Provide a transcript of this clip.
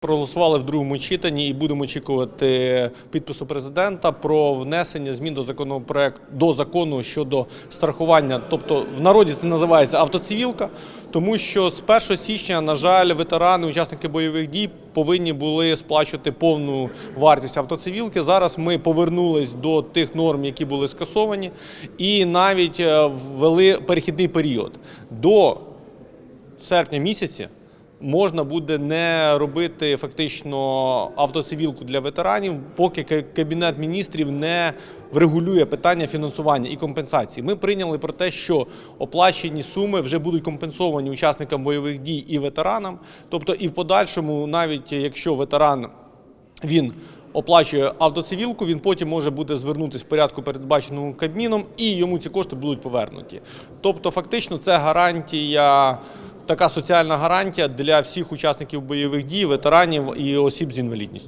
Проголосували в другому читанні і будемо очікувати підпису президента про внесення змін до законопроекту до закону щодо страхування. Тобто в народі це називається автоцивілка, тому що з 1 січня, на жаль, ветерани, учасники бойових дій повинні були сплачувати повну вартість автоцивілки. Зараз ми повернулись до тих норм, які були скасовані, і навіть е, ввели перехідний період до серпня місяці можна буде не робити фактично автоцивілку для ветеранів, поки Кабінет міністрів не врегулює питання фінансування і компенсації. Ми прийняли про те, що оплачені суми вже будуть компенсовані учасникам бойових дій і ветеранам. Тобто, і в подальшому, навіть якщо ветеран він оплачує автоцивілку, він потім може буде звернутися в порядку, передбаченому Кабміном, і йому ці кошти будуть повернуті. Тобто, фактично, це гарантія, така соціальна гарантія для всіх учасників бойових дій, ветеранів і осіб з інвалідністю.